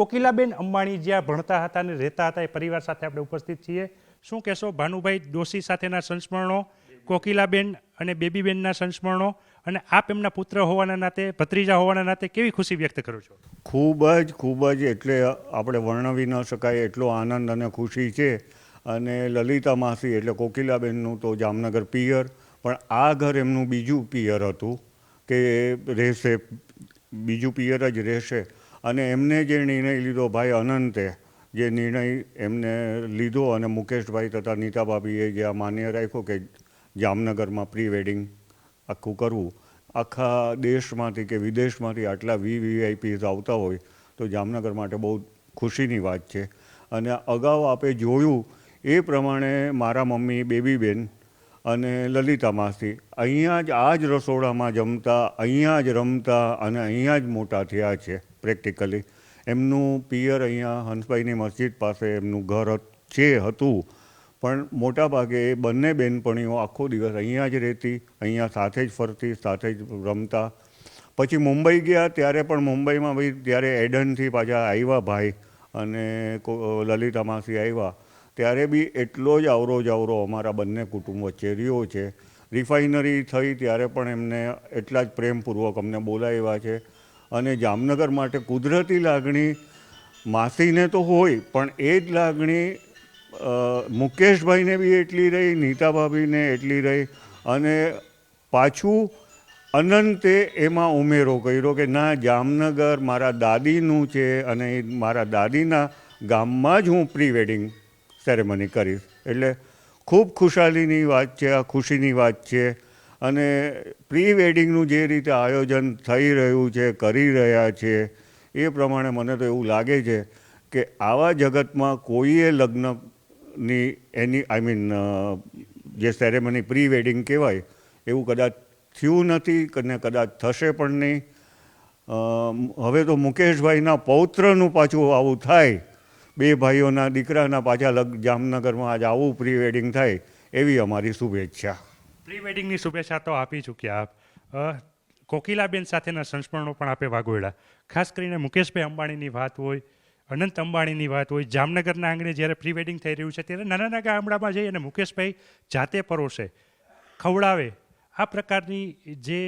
કોકિલાબેન અંબાણી જ્યાં ભણતા હતા અને રહેતા હતા, એ પરિવાર સાથે આપણે ઉપસ્થિત છીએ. શું કહેશો? ભાનુભાઈ દોશી સાથેના સંસ્મરણો, કોકિલાબેન અને બેબીબેનના સંસ્મરણો અને આપ એમના પુત્ર હોવાના નાતે, ભત્રીજા હોવાના નાતે કેવી ખુશી વ્યક્ત કરો છો? ખૂબ જ ખૂબ જ, એટલે આપણે વર્ણવી ન શકાય એટલો આનંદ અને ખુશી છે. અને લલિતા માસી એટલે કોકિલાબેનનું તો જામનગર પિયર, પણ આ ઘર એમનું બીજું પિયર હતું, કે રહેશે, બીજું પિયર જ રહેશે. અને એમને જે નિર્ણય લીધો ભાઈ અનંતે, જે નિર્ણય એમને લીધો અને મુકેશભાઈ તથા નીતા ભાભીએ જે આ માન્ય રાખ્યો કે જામનગરમાં પ્રી વેડિંગ આખું કરવું, આખા દેશમાંથી કે વિદેશમાંથી આટલા વી વીઆઈપીઝ આવતા હોય તો જામનગર માટે બહુ ખુશીની વાત છે. અને અગાઉ આપે જોયું એ પ્રમાણે મારા મમ્મી બેબીબેન અને લલિતા માસી અહીંયા જ આ જ રસોડામાં જમતા, અહીંયા જ રમતા અને અહીંયા જ મોટા થયા છે. પ્રેક્ટિકલી એમનું પિયર અહીંયા હંસભાઈની મસ્જિદ પાસે એમનું ઘર છે, હતું. પણ મોટાભાગે એ બંને બહેનપણીઓ આખો દિવસ અહીંયા જ રહેતી, અહીંયા સાથે જ ફરતી, સાથે જ રમતા. પછી મુંબઈ ગયા ત્યારે પણ મુંબઈમાં ભાઈ ત્યારે એડનથી પાછા આવ્યા ભાઈ અને લલિતા માસી આવ્યા. ત્યારે બી એટલો જ આવરો જાવરો અમારા બંને કુટુંબ વચ્ચે રહ્યો છે. રિફાઇનરી થઈ ત્યારે પણ એમને એટલા જ પ્રેમપૂર્વક અમને બોલાવ્યા છે. અને જામનગર માટે કુદરતી લાગણી માસીને તો હોય, પણ એ જ લાગણી મુકેશભાઈને બી એટલી રહી નીતા ભાભીને એટલી રહી અને પાછું અનંતે એમાં ઉમેરો કર્યો કે ના, જામનગર મારા દાદીનું છે અને મારા દાદીના ગામમાં જ હું પ્રી વેડિંગ સેરેમની કરીશ. એટલે ખૂબ ખુશાલીની વાત છે, આ ખુશીની વાત છે. અને પ્રી વેડિંગનું જે રીતે આયોજન થઈ રહ્યું છે, કરી રહ્યા છે, એ પ્રમાણે મને તો એવું લાગે છે કે આવા જગતમાં કોઈએ લગ્નની એની આઈ મીન જે સેરેમની પ્રી વેડિંગ કહેવાય, એવું કદાચ થયું નથી અને કદાચ થશે પણ નહીં. હવે તો મુકેશભાઈના પૌત્રનું પાછું આવું થાય, બે ભાઈઓના દીકરાના પાછા લગ, જામનગરમાં આજ આવું પ્રી વેડિંગ થાય, એવી અમારી શુભેચ્છા. પ્રી વેડિંગની શુભેચ્છા તો આપી ચૂક્યા આપ. કોકિલાબેન સાથેના સંસ્મરણો પણ આપે વાગોયડા. ખાસ કરીને મુકેશભાઈ અંબાણીની વાત હોય, અનંત અંબાણીની વાત હોય, જામનગરના આંગણે જ્યારે પ્રી વેડિંગ થઈ રહ્યું છે ત્યારે નાના નાના ગામડામાં જઈ અને મુકેશભાઈ જાતે પરોશે, ખવડાવે. આ પ્રકારની જે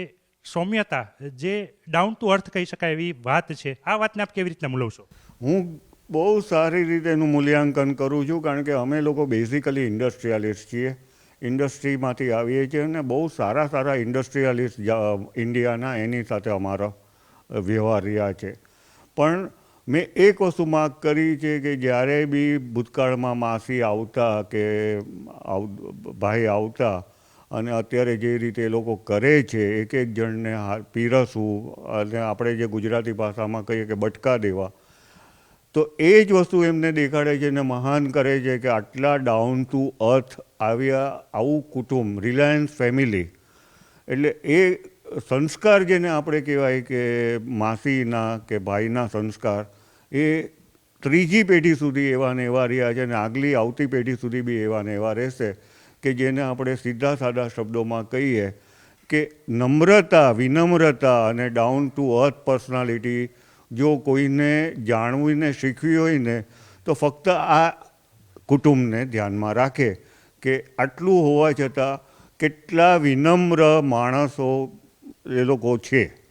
સૌમ્યતા, જે ડાઉન ટુ અર્થ કહી શકાય એવી વાત છે, આ વાતને આપ કેવી રીતના મૂલવશો? હું બહુ સારી રીતે એનું મૂલ્યાંકન કરું છું, કારણ કે અમે લોકો બેઝિકલી ઇન્ડસ્ટ્રીયાલિસ્ટ છીએ. ઇન્ડસ્ટ્રીમાંથી આવીએ છીએ અને બહુ સારા સારા ઇન્ડસ્ટ્રીયલિસ્ટ ઇન્ડિયાના એની સાથે અમારો વ્યવહાર રહ્યા છે. પણ મેં એક વસ્તુ માગ કરી છે કે જ્યારે બી ભૂતકાળમાં માસી આવતા કે ભાઈ આવતા અને અત્યારે જે રીતે લોકો કરે છે, એક એક જણને પીરસવું અને આપણે જે ગુજરાતી ભાષામાં કહીએ કે બટકા દેવા તો એ જ વસ્તુ એમને દેખાડે છે અને મહાન કરે છે કે આટલા ડાઉન ટુ અર્થ આવ્યા આવું કુટુંબ રિલાયન્સ ફેમિલી એટલે એ સંસ્કાર જેને આપણે કહેવાય કે માસીના કે ભાઈના સંસ્કાર, એ ત્રીજી પેઢી સુધી એવા ને એવા રહ્યા છે અને આગલી આવતી પેઢી સુધી બી એવા ને એવા રહેશે કે જેને આપણે સીધા સાદા શબ્દોમાં કહીએ કે નમ્રતા, વિનમ્રતા અને ડાઉન ટુ અર્થ પર્સનાલિટી જો કોઈને જાણવીને શીખવી હોય ને, તો ફક્ત આ કુટુંબને ધ્યાનમાં રાખે કે આટલું હોવા છતાં કેટલા વિનમ્ર માણસો એ લોકો છે.